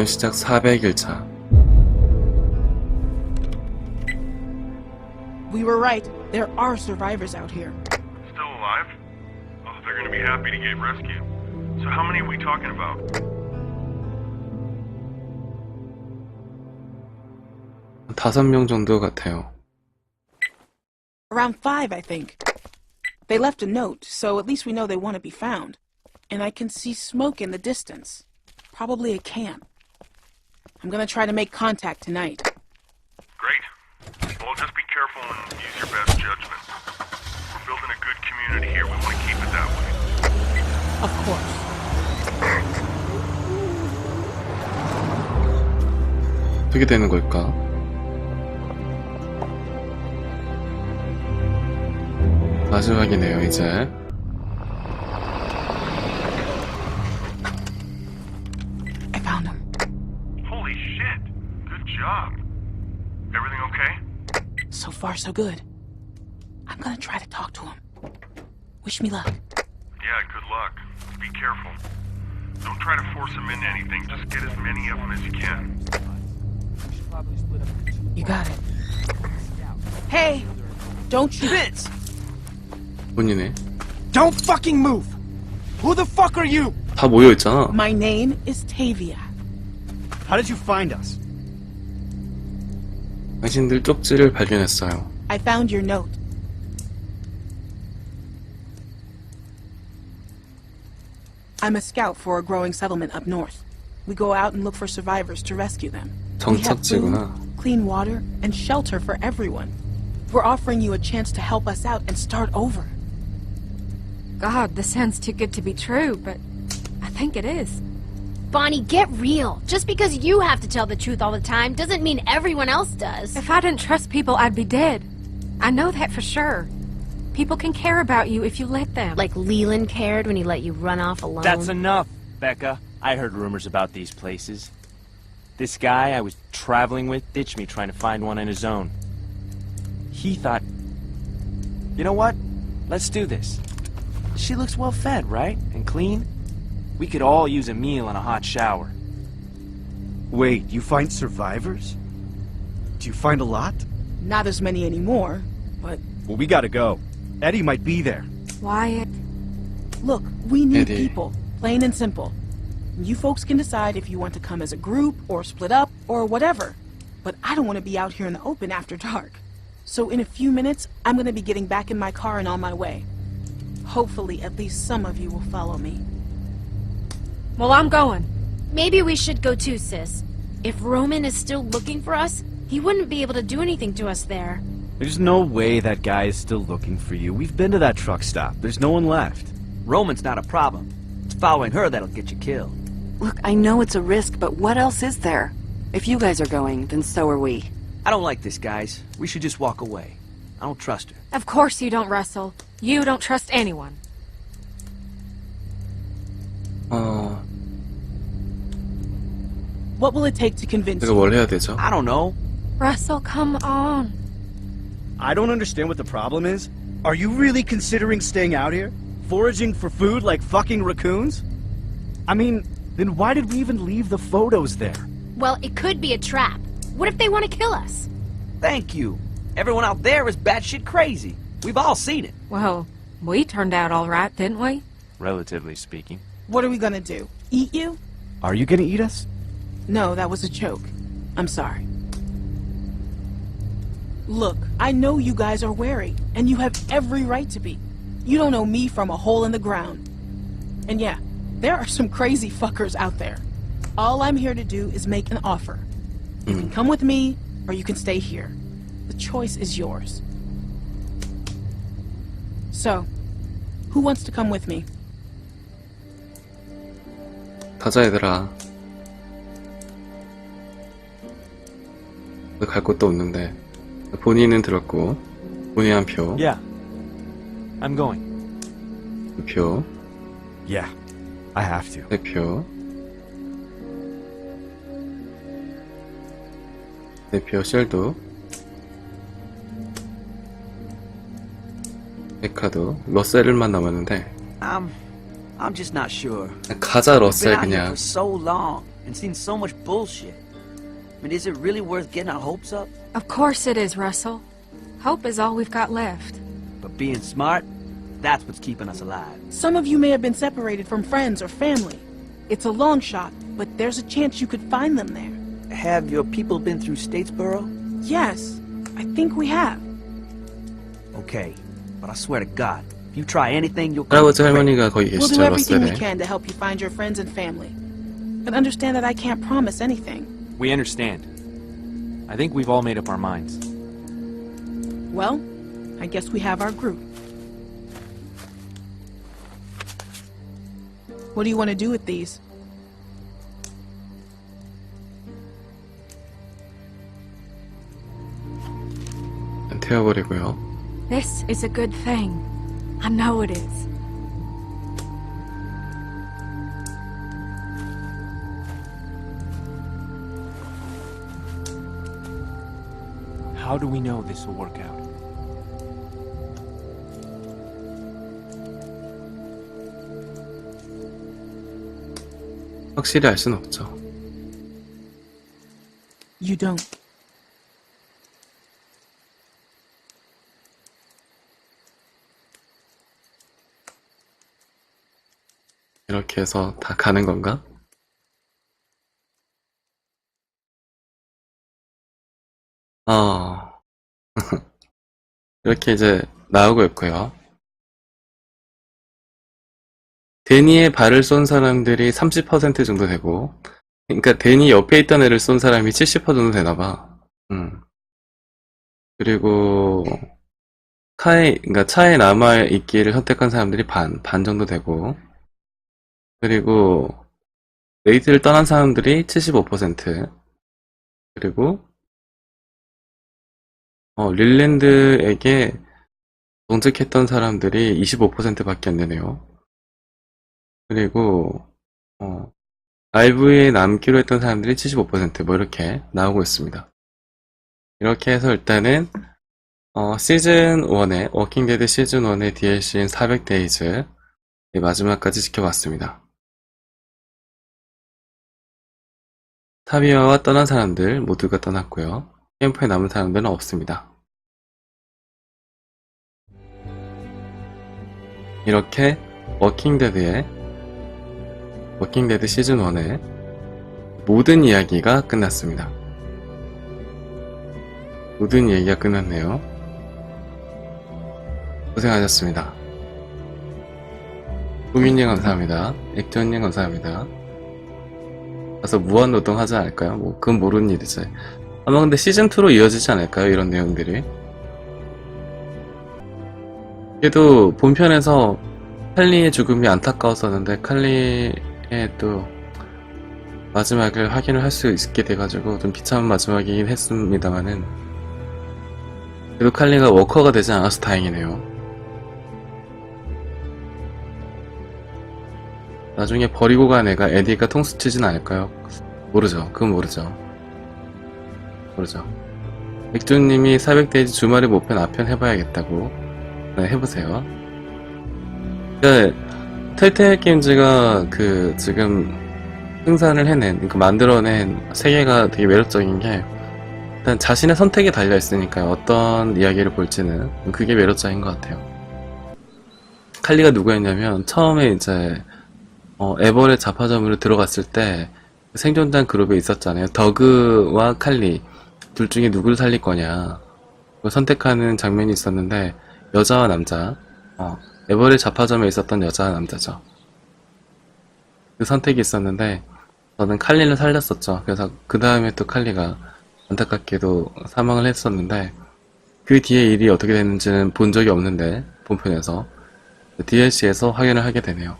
여행 시작 400일차. We were right. There are survivors out here. Still alive? Oh, they're gonna be happy to get rescued. So how many are we talking about? 다섯 명 정도 같아요. Around five, I think. They left a note, so at least we know they want to be found. And I can see smoke in the distance. Probably a camp. I'm gonna try to make contact tonight. Great. Well, just be careful and use your best judgment. We're building a good community here. We want to keep it that way. Of course. 어떻게 되는 걸까? 마지막이네요, 이제. far, so good. I'm gonna try to talk to him. Wish me luck. Yeah, good luck. Be careful. Don't try to force them into anything. Just get as many of them as you can. You got it. Hey! Don't shoot. Vince, 본인의. don't fucking move. Who the fuck are you? 다 모여있잖아. My name is Tavia. How did you find us? 당신들 쪽지를 발견했어요. I found your note. I'm a scout for a growing settlement up north. We go out and look for survivors to rescue them. We have 정착지구나. food, clean water, and shelter for everyone. We're offering you a chance to help us out and start over. God, this sounds too good to be true, but I think it is. Bonnie, get real. Just because you have to tell the truth all the time doesn't mean everyone else does. If I didn't trust people, I'd be dead. I know that for sure. People can care about you if you let them. Like Leland cared when he let you run off alone. That's enough, Becca. I heard rumors about these places. This guy I was traveling with ditched me trying to find one on his own. He thought, you know what? Let's do this. She looks well fed, right? And clean? We could all use a meal and a hot shower. Wait, you find survivors? Do you find a lot? Not as many anymore, but Well, we gotta go. Eddie might be there. Wyatt, look, we need Eddie. people. Plain and simple. You folks can decide if you want to come as a group or split up or whatever. But I don't want to be out here in the open after dark. So in a few minutes, I'm going to be getting back in my car and on my way. Hopefully, at least some of you will follow me. Well, I'm going. Maybe we should go too, sis. If Roman is still looking for us, he wouldn't be able to do anything to us there. There's no way that guy is still looking for you. We've been to that truck stop. There's no one left. Roman's not a problem. It's following her that'll get you killed. Look, I know it's a risk, but what else is there? If you guys are going, then so are we. I don't like this, guys. We should just walk away. I don't trust her. Of course you don't, Russell. You don't trust anyone. What will it take to convince 내가 you? 뭘 해야 되죠? I don't know. Russell, come on. I don't understand what the problem is. Are you really considering staying out here? Foraging for food like fucking raccoons? I mean, then why did we even leave the photos there? Well, it could be a trap. What if they want to kill us? Thank you. Everyone out there is batshit crazy. We've all seen it. Well, we turned out all right, didn't we? Relatively speaking. What are we going to do? Eat you? Are you gonna eat us? No, that was a joke. I'm sorry. Look, I know you guys are wary, and you have every right to be. You don't know me from a hole in the ground. And yeah, there are some crazy fuckers out there. All I'm here to do is make an offer. You can come with me, or you can stay here. The choice is yours. So, who wants to come with me? 가자 얘들아. 갈 곳도 없는데. 본인은 들었고, 본인 한 표, Yeah. I'm going. 두 표, Yeah, I have to. 세 표, 네 표, 쉘도, 에카도, 러셀만 남았는데, I'm, I'm just not sure. 가자 러셀 그냥. so long. and seen so much bullshit. I mean, is it really worth getting our hopes up? Of course it is, Russell. Hope is all we've got left. But being smart, that's what's keeping us alive. Some of you may have been separated from friends or family. It's a long shot, but there's a chance you could find them there. Have your people been through Statesboro? Yes, I think we have. Okay, but I swear to God, if you try anything, you'll come 할아버지 regret it. 할머니가 거기 We'll do 계시죠, everything we 러셀에. can to help you find your friends and family. But understand that I can't promise anything. We understand. I think we've all made up our minds. Well, I guess we have our group. What do you want to do with these? 태워버리고요. This is a good thing. I know it is. How do we know this will work out? 확실히 알 수는 없죠. You don't. 이렇게 해서 다 가는 건가? 어. 이렇게 이제 나오고 있고요. 데니의 발을 쏜 사람들이 30% 정도 되고, 그러니까 데니 옆에 있던 애를 쏜 사람이 70% 정도 되나 봐. 음. 그리고 차에, 그러니까 차에 남아 있기를 선택한 사람들이 반, 반 정도 되고, 그리고 레이트를 떠난 사람들이 75% 그리고 어, 릴랜드에게 동적했던 사람들이 25%밖에 안 되네요. 그리고 어, 라이브에 남기로 했던 사람들이 75%뭐 이렇게 나오고 있습니다. 이렇게 해서 일단은 어, 시즌 1의 워킹데드 시즌 1의 DLC인 400데이즈 마지막까지 지켜봤습니다. 타비아와 떠난 사람들 모두가 떠났고요. 캠프에 남은 사람들은 없습니다. 이렇게 워킹데드의 워킹데드 시즌 1의 모든 이야기가 끝났습니다. 모든 이야기가 끝났네요. 고생하셨습니다. 구민님 감사합니다. 액전님 감사합니다. 가서 무한노동 하지 않을까요? 뭐, 그건 모르는 일이지. 아마 근데 시즌2로 이어지지 않을까요? 이런 내용들이. 그래도 본편에서 칼리의 죽음이 안타까웠었는데, 칼리의 또, 마지막을 확인을 할 수 있게 돼가지고, 좀 비참한 마지막이긴 했습니다만은, 그래도 칼리가 워커가 되지 않아서 다행이네요. 나중에 버리고 간 애가 에디가 통수 치진 않을까요? 모르죠. 그건 모르죠. 모르죠. 맥주님이 400데이지 주말에 모편 앞편 해봐야겠다고. 네, 해보세요. 그, 텔테일 게임즈가 그, 지금, 생산을 해낸, 그 만들어낸 세계가 되게 매력적인 게, 일단 자신의 선택에 달려 있으니까요. 어떤 이야기를 볼지는. 그게 매력적인 것 같아요. 칼리가 누구였냐면, 처음에 이제, 어, 에버의 자파점으로 들어갔을 때 생존단 그룹에 있었잖아요. 더그와 칼리 둘 중에 누구를 살릴 거냐 선택하는 장면이 있었는데 여자와 남자 어, 에버의 자파점에 있었던 여자와 남자죠. 그 선택이 있었는데 저는 칼리를 살렸었죠. 그래서 그 다음에 또 칼리가 안타깝게도 사망을 했었는데 그 뒤에 일이 어떻게 됐는지는 본 적이 없는데 본편에서 DLC에서 확인을 하게 되네요.